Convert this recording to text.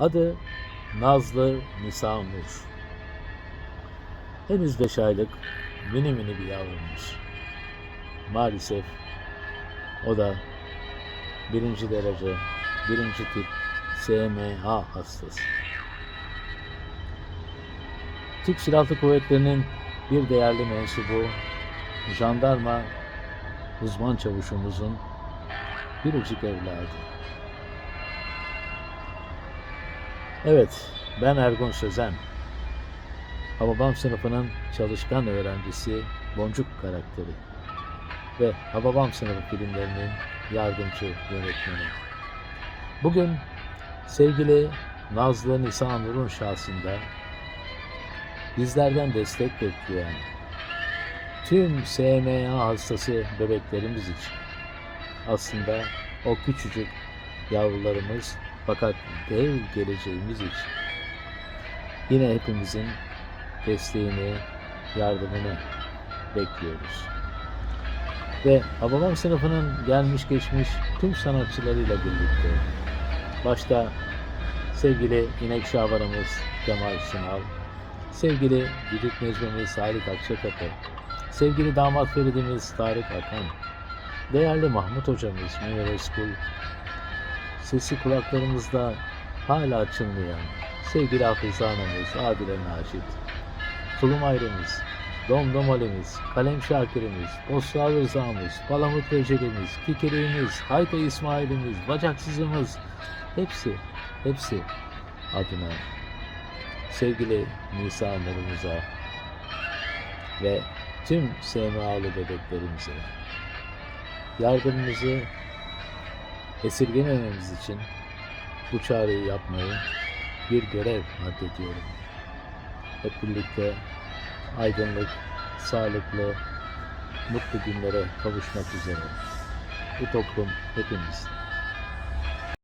Adı Nazlı Nisa Nur. Henüz beş aylık mini mini bir yavrumuz. Maalesef o da birinci derece, birinci tip SMA hastası. Türk Silahlı Kuvvetleri'nin bir değerli mensubu, jandarma uzman çavuşumuzun biricik evladı. Evet, ben Ergun Sözen. Hababam sınıfının çalışkan öğrencisi Boncuk karakteri ve Hababam sınıfı filmlerinin yardımcı yönetmeni. Bugün sevgili Nazlı Nisa Nur'un şahsında bizlerden destek bekleyen tüm SMA hastası bebeklerimiz için aslında o küçücük yavrularımız fakat dev geleceğimiz için yine hepimizin desteğini, yardımını bekliyoruz. Ve Hababam sınıfının gelmiş geçmiş tüm sanatçılarıyla birlikte başta sevgili İnek Şabanımız Kemal Sunal, sevgili Düdük Necmimiz Salih Akçakapı, sevgili damat Feridimiz Tarık Akan, değerli Mahmut hocamız Münir Özkul, sesi kulaklarımızda hala çınlayan sevgili Hafize Anamız Adile Naşit, Tulum Ayrımız, Domdom Ali'miz, Kalem Şakir'imiz, Postal Rıza'mız, Palamut Recep'imiz, Kikiri'miz, Hayta İsmail'imiz, Bacaksız'ımız hepsi, hepsi adına sevgili Nisa Nur'umuza ve tüm SMA'lı bebeklerimize yardımımızı esirgemememiz için bu çağrıyı yapmayı bir görev addediyorum. Hep birlikte aydınlık, sağlıklı, mutlu günlere kavuşmak üzere. Bu toplum hepimiz.